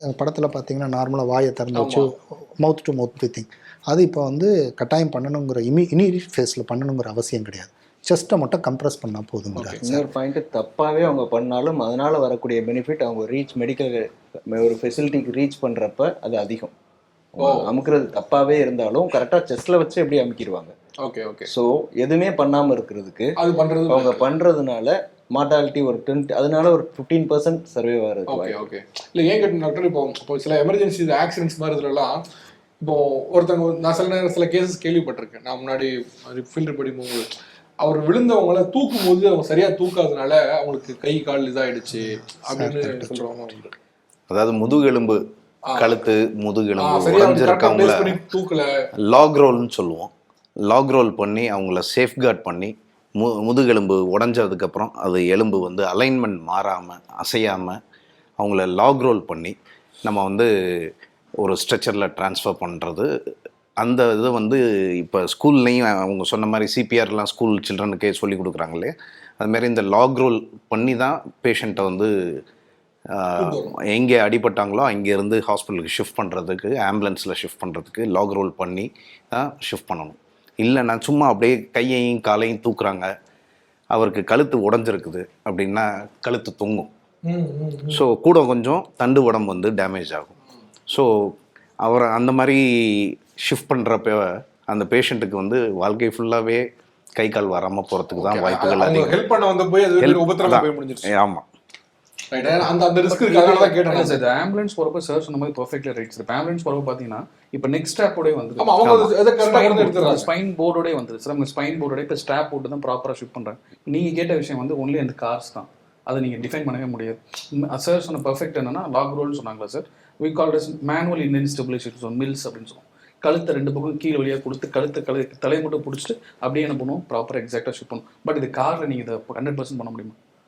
படத்தில் பார்த்தீங்கன்னா நார்மலாக வாயை திறந்து வச்சு மவுத் டு மவுத் ப்ரீத்திங் அது இப்போ வந்து கட்டாயம் பண்ணணுங்கிற இமி இனிஷியல் ஃபேஸில் பண்ணணுங்கிற அவசியம் கிடையாது. செஸ்ட்டை மட்டும் கம்ப்ரஸ் பண்ணால் போதுங்கிறாங்க சார் இன்னொரு பாயிண்ட் தப்பாவே அவங்க பண்ணாலும் அதனால வரக்கூடிய பெனிஃபிட் அவங்க ரீச் மெடிக்கல் ஒரு ஃபெசிலிட்டிக்கு ரீச் பண்றப்ப அது அதிகம். அமுக்குறது தப்பாவே இருந்தாலும் கரெக்டா செஸ்ல வச்சு எப்படி அமுக்கிடுவாங்க? ஓகே ஓகே ஸோ எதுவுமே பண்ணாம இருக்கிறதுக்கு அது பண்றது அவங்க பண்றதுனால மார்டாலிட்டி ஒரு டுவெண்ட்டி அதனால ஒரு ஃபிஃப்டீன் பர்சன்ட் சர்வே ஆகிறதுக்கு ஓகே ஓகே இல்லை ஏன் கேட்டு டாக்டர் இப்போ இப்போ சில எமர்ஜென்சி ஆக்சிடென்ட்ஸ் மாதிரி இதுலலாம் இப்போ ஒருத்தவங்க நான் சில நேரம் சில கேசஸ் கேள்விப்பட்டிருக்கேன். நான் முன்னாடி ஃபீல்டு படிக்கும்போது அவர் விழுந்தவங்கள தூக்கும் போது அவங்க சரியா தூக்காதனால அவங்களுக்கு கை கால் இதாயிடுச்சு அப்படின்னு சொல்றவங்க அதாவது முதுகெலும்பு கழுத்து முதுகெலும்பு உடஞ்சிருக்கவங்கள லாக் ரோல்னு சொல்லுவோம். லாக் ரோல் பண்ணி அவங்கள சேஃப்கார்ட் பண்ணி மு முதுகெலும்பு உடஞ்சதுக்கப்புறம் அது எலும்பு வந்து அலைன்மெண்ட் மாறாமல் அசையாமல் அவங்கள லாக் ரோல் பண்ணி நம்ம வந்து ஒரு ஸ்ட்ரெச்சரில் ட்ரான்ஸ்ஃபர் பண்ணுறது அந்த இது வந்து இப்போ ஸ்கூல்லையும் அவங்க சொன்ன மாதிரி சிபிஆர்லாம் ஸ்கூல் சில்ட்ரனுக்கே சொல்லி கொடுக்குறாங்களே அதுமாரி இந்த லாக் ரோல் பண்ணி தான் பேஷண்ட்டை வந்து எங்கே அடிபட்டாங்களோ அங்கேருந்து ஹாஸ்பிட்டலுக்கு ஷிஃப்ட் பண்ணுறதுக்கு ஆம்புலன்ஸில் ஷிஃப்ட் பண்ணுறதுக்கு லாக் ரோல் பண்ணி தான் ஷிஃப்ட் பண்ணணும். இல்லைன்னா சும்மா அப்படியே கையையும் காலையும் தூக்குறாங்க. அவருக்கு கழுத்து உடஞ்சிருக்குது அப்படின்னா கழுத்து தொங்கும். ஸோ கூட கொஞ்சம் தண்டு உடம்பு வந்து டேமேஜ் ஆகும். ஸோ அவரை அந்த மாதிரி ஷிஃப்ட் பண்ணுறப்ப அந்த பேஷண்ட்டுக்கு வந்து வாழ்க்கை ஃபுல்லாகவே கை கால் வராமல் போகிறதுக்கு தான் வாய்ப்புகள் அதிகம். ஹெல்ப் பண்ண வந்த போய் அது ஆமாம். அந்த அந்த ரிஸ்க் இருக்கு அதனால தான் கேட்டேன். இல்ல நான். சார் ஆம்புலன்ஸ் போறப்ப சார் சொன்ன மாதிரி பர்ஃபெக்ட்லி ரைட் சார் ஆம்புலன்ஸ் போறப்ப பாத்தீங்கன்னா இப்போ நெக்ஸ்ட் ஸ்டாப்போடய வந்து ஆமா அவங்க அது- அதை கரெக்டாக கொண்டு எடுத்துறாங்க ஸ்பைன் போர்டோடய வந்துருது. சார் நம்ம ஸ்பைன் போர்டோட இப்போ ஸ்டாப் போட்டு தான் ப்ராப்பராக ஷிஃப்ட் பண்ணுறாங்க நீங்கள் கேட்ட விஷயம் வந்து ஒன்லி அந்த கார்ஸ் தான். அதை நீங்கள் டிஃபைன் பண்ணவே முடியாது. சார் சொன்ன பர்ஃபெக்ட் என்னன்னா லாக் ரோல்னு சொன்னாங்களா sir we call is manual Indian stabilization MILS அப்படின்னு சொல்லுவோம். கழுத்தை ரெண்டு பக்கம் கீழே வழியாக கொடுத்து கழுத்து கழு தலையை மட்டும் பிடிச்சிட்டு அப்படியே என்ன பண்ணுவோம்? ப்ராப்பராக எக்ஸாக்டாக ஷிஃப்ட் பண்ணும் பட் இது காரில் நீங்கள் இதை ஹண்ட்ரட் பர்சன்ட் பண்ண முடியுமா?